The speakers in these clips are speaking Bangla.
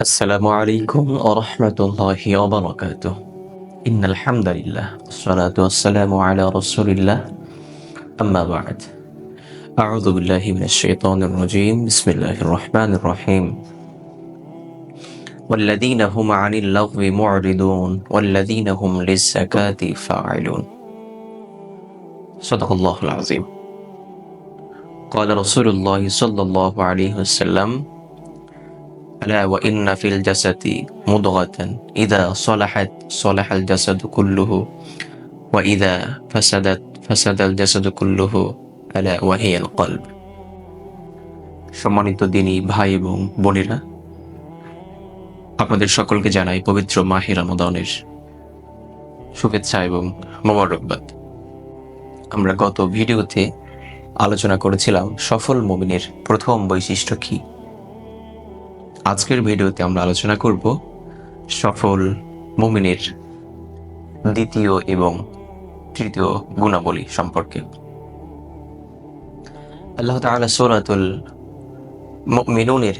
السلام عليكم ورحمة الله وبركاته. إن الحمد لله والصلاة والسلام على رسول الله. أما بعد أعوذ بالله من الشيطان الرجيم. بسم الله الرحمن الرحيم. والذين هم عن اللغو معرضون والذين هم للزكاة فاعلون. صدق الله العظيم. قال رسول الله صلى الله عليه وسلم ألا وإن في الجسد مضغة إذا صلحت صلح الجسد كله وإذا فسدت فسد الجسد كله ألا وهي القلب সম্মানিত দিনী ভাই এবং বোনেরা আপনাদের সকলকে জানাই পবিত্র মাহির রমদানের শুভেচ্ছা এবং মোবারকবাদ আমরা গত ভিডিওতে আলোচনা করেছিলাম সফল মমিনের প্রথম বৈশিষ্ট্য কী আজকের ভিডিওতে আমরা আলোচনা করব সফল মুমিনের দ্বিতীয় এবং তৃতীয় গুণাবলী সম্পর্কে। আল্লাহ তাআলা সূরাতুল মুমিনুনের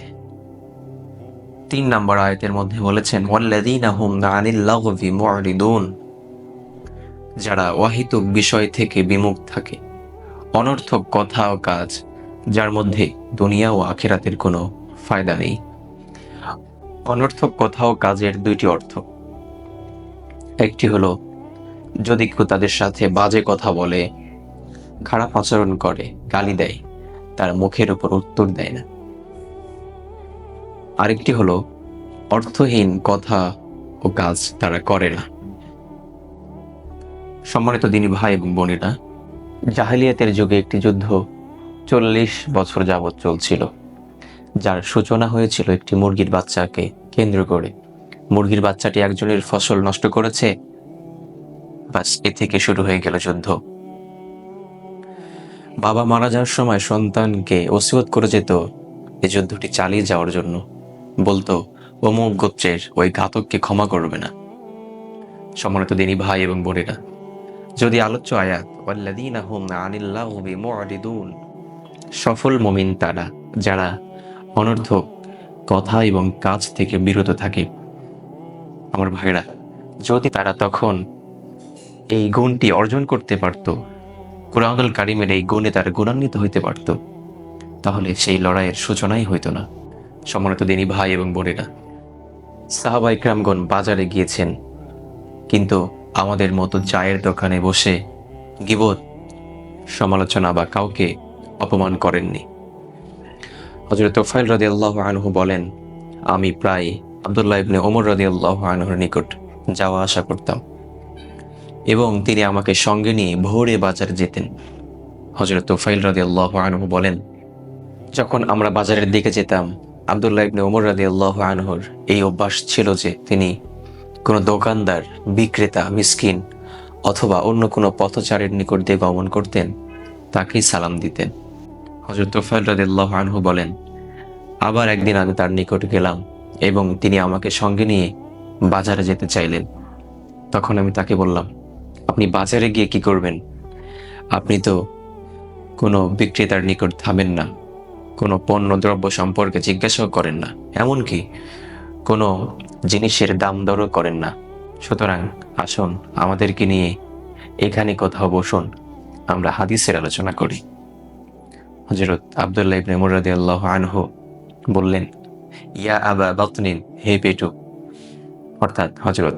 তিন নম্বর আয়াতের মধ্যে বলেছেন, ওয়াল্লাযীনা হুম আনিল লাগবি যারা ওয়াহিতুক বিষয় থেকে বিমুখ থাকে, অনর্থক কথা ও কাজ, যার মধ্যে দুনিয়া ও আখেরাতের কোনো ফায়দা নেই। অনর্থক কথা ও কাজের দুইটি অর্থ। একটি হলো, যদি কেউ তাদের সাথে বাজে কথা বলে, খারাপ আচরণ করে, গালি দেয়, তার মুখের উপর উত্তর দেয় না। আরেকটি হলো, অর্থহীন কথা ও কাজ তারা করে না। সম্মানিত দিনী ভাই এবং বোনেরা, জাহিলিয়াতের যুগে একটি যুদ্ধ চল্লিশ বছর যাবৎ চলছিল। যার সূচনা হয়েছিল একটি মুরগির বাচ্চাকে কেন্দ্র করে। মুরগির বাচ্চাটি একজনের ফসল নষ্ট করেছে। বাস এ থেকে শুরু হয়ে গেল যুদ্ধ। বাবা মারা যাওয়ার সময় সন্তানকে ওসিয়ত করে যেত। এই যুদ্ধটি চালিয়ে যাওয়ার জন্য। বলতো, অমুক গোত্রের ওই ঘাতককে ক্ষমা করবে না। সম্মানিত দিনী ভাই এবং বোনেরা, যদি আলোচ্য আয়াত, ওয়াল্লাযীনা হুম আনিল লাগবি মুরিদুন সফল মমিন তারা, যারা অনর্থক, কথা এবং কাজ থেকে বিরত থাকে। আমার ভাইরা যদি তারা তখন এই গুণটি অর্জন করতে পারত, কোরআনুল কারিমের এই গুণে তারা গুণান্বিত হইতে পারত, তাহলে সেই লড়াইয়ের সূচনাই হইতো না। সম্মানিত দিনী ভাই এবং বোনেরা সাহাবা ইকরামগণ বাজারে গিয়েছেন, কিন্তু আমাদের মতো চায়ের দোকানে বসে গিবত, সমালোচনা বা কাউকে অপমান করেননি। হজরত তোফাইল রাদি আল্লাহ আনহু বলেন, আমি প্রায় আবদুল্লাহ ইবনে ওমর রাদি আল্লাহ আনহুর নিকট যাওয়া আসা করতাম এবং তিনি আমাকে সঙ্গে নিয়ে ভোরে বাজারে যেতেন। হজরত তোফাইল রাদি আল্লাহ আনহু বলেন, যখন আমরা বাজারের দিকে যেতাম, আবদুল্লাহ ইবনে ওমর রাদি আল্লাহ আনহুর এই অভ্যাস ছিল যে তিনি কোনো দোকানদার, বিক্রেতা, মিসকিন অথবা অন্য কোনো পথচারের নিকট দিয়ে গমন করতেন, তাকেই সালাম দিতেন। হজরত তোফাইল রাদিল্লাহ আনহু বলেন, আবার একদিন আমি তার নিকট গেলাম এবং তিনি আমাকে সঙ্গে নিয়ে বাজারে যেতে চাইলেন। তখন আমি তাকে বললাম, আপনি বাজারে গিয়ে কি করবেন? আপনি তো কোনো বিক্রেতার নিকট থামেন না, কোনো পণ্য দ্রব্য সম্পর্কে জিজ্ঞাসাও করেন না, এমনকি কোনো জিনিসের দাম দরও করেন না। সুতরাং আসুন, আমাদেরকে নিয়ে এখানে কোথাও বসুন, আমরা হাদিসের আলোচনা করি। হজরত আবদুল্লাহ ইবনে মুরাদি আল্লাহ আনহু বললেন, ইয়া আবা বাতনিন, হে পেটু। অর্থাৎ হজরত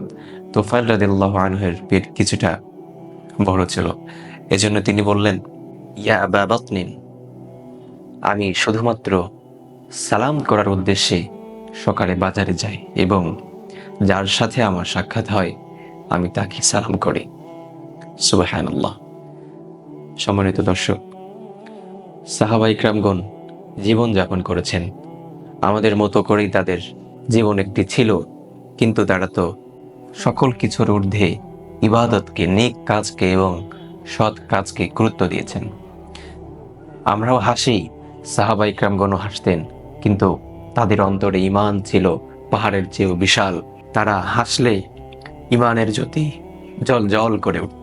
তোফাইল রাদিল্লাহ আনহের পেট কিছুটা বড় ছিল। এজন্য তিনি বললেন, ইয়া আবা বাতনিন, আমি শুধুমাত্র সালাম করার উদ্দেশ্যে সকালে বাজারে যাই এবং যার সাথে আমার সাক্ষাৎ হয়, আমি তাকে সালাম করি। সুবাহান্লাহ সম্মানিত দর্শক সাহাবা জীবন জীবনযাপন করেছেন। আমাদের মতো করেই তাদের জীবন একটি ছিল, কিন্তু তারা তো সকল কিছুর ঊর্ধ্বে ইবাদতকে, নেক কাজকে এবং সৎ কাজকে গুরুত্ব দিয়েছেন। আমরাও হাসি, সাহাবাইকরামগণও হাসতেন, কিন্তু তাদের অন্তরে ইমান ছিল পাহাড়ের চেয়েও বিশাল। তারা হাসলে ইমানের জ্যোতি জল জল করে উঠত।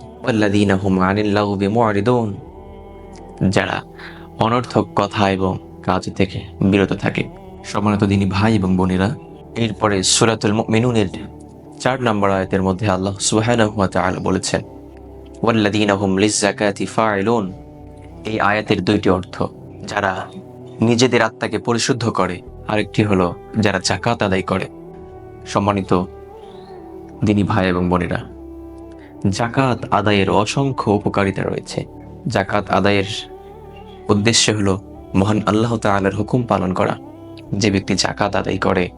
যারা অনর্থক কথা এবং কাজ থেকে বিরত থাকে। সম্মানিত দিনী ভাই এবং বোনেরা, এরপরে সুরাতুল মিনুনের চার নম্বর আয়াতের মধ্যে আল্লাহ সুবহানাহু ওয়া তাআলা বলেছেন, ওয়াল্লাযীনা হুম লিয-যাকাতি ফাইলুন এই আয়াতের দুইটি অর্থ, যারা নিজেদের আত্মাকে পরিশুদ্ধ করে, আরেকটি হলো যারা জাকাত আদায় করে। সম্মানিত দিনী ভাই এবং বোনেরা জাকাত আদায়ের অসংখ্য উপকারিতা রয়েছে। জাকাত আদায়ের উদ্দেশ্য হলো মহান আল্লাহ তাআলার হুকুম পালন করা। যে ব্যক্তি জাকাত আদায় করে,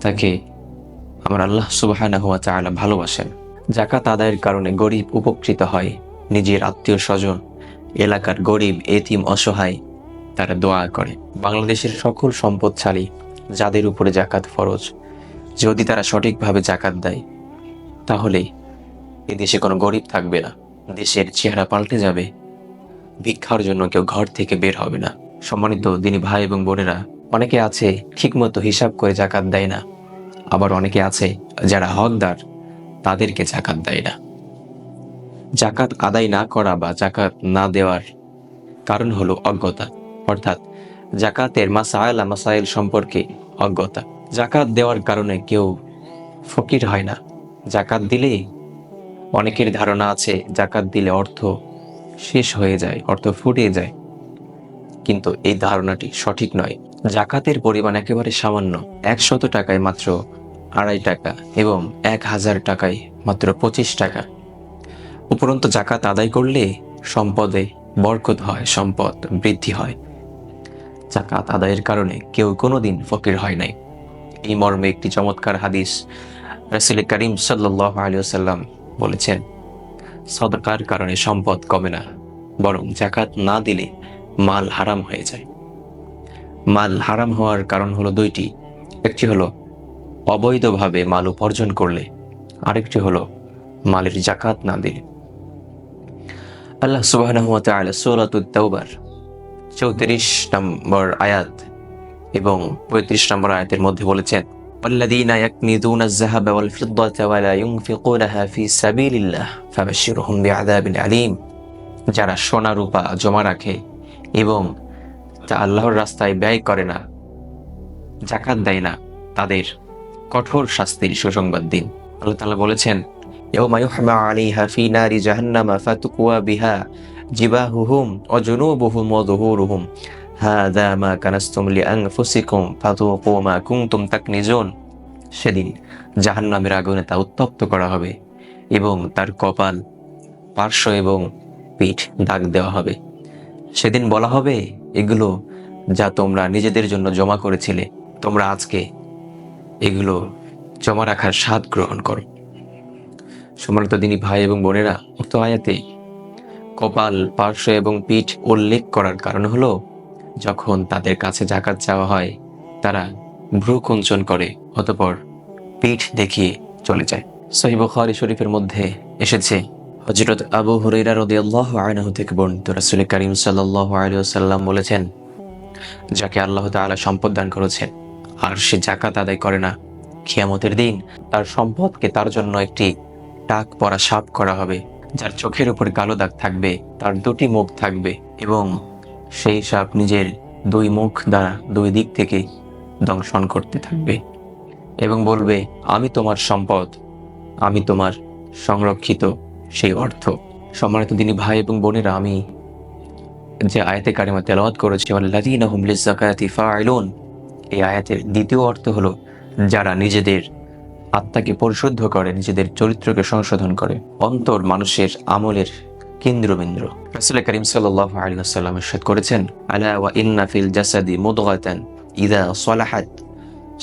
তাকে আমার আল্লাহ সুবহানাহু ওয়া তাআলা ভালোবাসেন। জাকাত আদায়ের কারণে গরিব উপকৃত হয়, নিজের আত্মীয় স্বজন, এলাকার গরিব, এতিম, অসহায় তারা দোয়া করে। বাংলাদেশের সকল সম্পদশালী, যাদের উপরে জাকাত ফরজ, যদি তারা সঠিকভাবে জাকাত দেয়, তাহলে এ দেশে কোনো গরিব থাকবে না। দেশের চেহারা পাল্টে যাবে ভিক্ষার জন্য কেউ ঘর থেকে বের হবে না। সম্মানিত দিনী ভাই এবং বোনেরা, অনেকে আছে ঠিকমতো হিসাব করে জাকাত দেয় না। আবার অনেকে আছে যারা হকদার, তাদেরকে জাকাত দেয় না। জাকাত আদায় না করা বা জাকাত না দেওয়ার কারণ হলো অজ্ঞতা। অর্থাৎ জাকাতের মাসাইল মাসাইল সম্পর্কে অজ্ঞতা। জাকাত দেওয়ার কারণে কেউ ফকির হয় না। জাকাত দিলে অনেকের ধারণা আছে, জাকাত দিলে অর্থ শেষ হয়ে যায়, অর্থ ফুরিয়ে যায়। কিন্তু এই ধারণাটি সঠিক নয়। জাকাতের পরিমাণ একেবারে সামান্য, একশত টাকায় মাত্র আড়াই টাকা এবং এক হাজার টাকায় মাত্র পঁচিশ টাকা। উপরন্ত জাকাত আদায় করলে সম্পদে বরকত হয়, সম্পদ বৃদ্ধি হয়। জাকাত আদায়ের কারণে কেউ কোনোদিন ফকির হয় নাই। এই মর্মে একটি চমৎকার হাদিস রাসুল করিম সাল্লাহ আলিয়াল্লাম বলেছেন সদকার কারণে সম্পদ কমে না, বরং জাকাত না দিলে মাল হারাম হয়ে যায়। মাল হারাম হওয়ার কারণ হলো দুইটি, একটি হলো অবৈধভাবে মাল উপার্জন করলে, আরেকটি হলো মালের জাকাত না দিলে। আল্লাহ সূরাতুত তাওবার 34 নম্বর আয়াত এবং 35 নম্বর আয়াতের মধ্যে বলেছেন والذين يكنزون الذهب والفضة ولا ينفقونها في سبيل الله فبشرهم بعذاب أليم যারা সোনা রূপা জমা রাখে এবং তা আল্লাহর রাস্তায় ব্যয় করে না জাকাত দেয় না তাদের কঠোর শাস্তির সুসংবাদ দিন আল্লাহ তাআলা বলেছেন يوم يحمى عليها في نار جهنم فتكوى بها جباههم وجنوبهم وظهورهم হাদা মা কানাস্তুম লি আং ফুসিকুম ফাতুকু মা কুনতুম তাকনিজুন সেদিন জাহান্নামের আগুনে তা উত্তপ্ত করা হবে এবং তার কপাল পার্শ্ব এবং পিঠ দাগ দেওয়া হবে। সেদিন বলা হবে, এগুলো যা তোমরা নিজেদের জন্য জমা করেছিলে, তোমরা আজকে এগুলো জমা রাখার স্বাদ গ্রহণ করো। সম্মানিত দিনী ভাই এবং বোনেরা, উক্ত আয়াতে কপাল, পার্শ্ব এবং পিঠ উল্লেখ করার কারণ হলো যখন তাদের কাছে জাকাত চাওয়া হয়, তারা ভ্রু কুঞ্চন করে অতপর পিঠ দেখিয়ে চলে যায়। সহিব খারি শরীফের মধ্যে এসেছে হজরত আবু হুরাইরা রাদিয়াল্লাহু আনহু থেকে বর্ণিত রাসূল করিম সাল্লাল্লাহু আলাইহি ওয়াসাল্লাম বলেছেন, যাকে আল্লাহ তাআলা সম্পদ দান করেছেন, আর সে জাকাত আদায় করে না, কিয়ামতের দিন তার সম্পদকে তার জন্য একটি টাক পরা সাপ করা হবে, যার চোখের উপর কালো দাগ থাকবে, তার দুটি মুখ থাকবে এবং সেই সাপ নিজের দুই মুখ দ্বারা দুই দিক থেকে দংশন করতে থাকবে এবং বলবে, আমি তোমার সম্পদ, আমি তোমার সংরক্ষিত সেই অর্থ। সম্মানিত দিনী ভাই এবং বোনেরা, আমি যে আয়াতে কারিমা তেলাওয়াত করেছি আল্লাযীনা হুম লিয-যাকাতি ফাইলুন এই আয়াতের দ্বিতীয় অর্থ হলো যারা নিজেদের আত্মাকে পরিশুদ্ধ করে, নিজেদের চরিত্রকে সংশোধন করে, অন্তর মানুষের আমলের কেন্দ্রবিন্দু। রাসূল করিম আলাইহি ওয়াসাল্লাম ইরশাদ করেছেন, আলা ওয়া ইন্না ফিল জাসাদি মুদগাতান ইদা সালাহাত,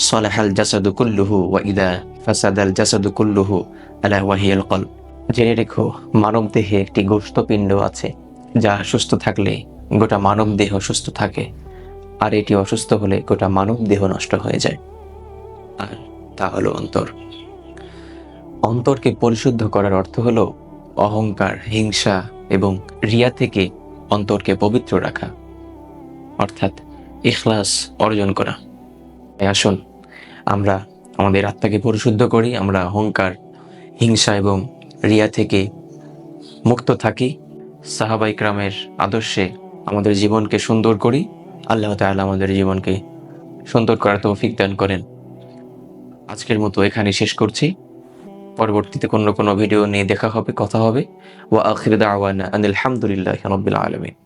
সালাহাল জাসাদু কুল্লুহু ওয়া ইদা ফাসাদাল জাসাদু কুল্লুহু আলা ওয়া হিয়াল কলব। জেনে রেখো, মানব দেহে একটি গোশতপিণ্ড আছে, যা সুস্থ থাকলে গোটা মানব দেহ সুস্থ থাকে, আর এটি অসুস্থ হলে গোটা মানব দেহ নষ্ট হয়ে যায়। আর তা হলো অন্তর। অন্তরকে পরিশুদ্ধ করার অর্থ হলো অহংকার, হিংসা এবং রিয়া থেকে অন্তরকে পবিত্র রাখা। অর্থাৎ ইখলাস অর্জন করা। আসুন, আমরা আমাদের আত্মাকে পরিশুদ্ধ করি, আমরা অহংকার, হিংসা এবং রিয়া থেকে মুক্ত থাকি। সাহাবাই ক্রামের আদর্শে আমাদের জীবনকে সুন্দর করি। আল্লাহ তাআলা আমাদের জীবনকে সুন্দর করার তৌফিক দান করেন। আজকের মতো এখানে শেষ করছি। পরবর্তীতে কোনো কোনো ভিডিও নিয়ে দেখা হবে, কথা হবে। ওয়া আখির দাওয়ানা আনিল হামদুলিল্লাহ রবিল আলামিন।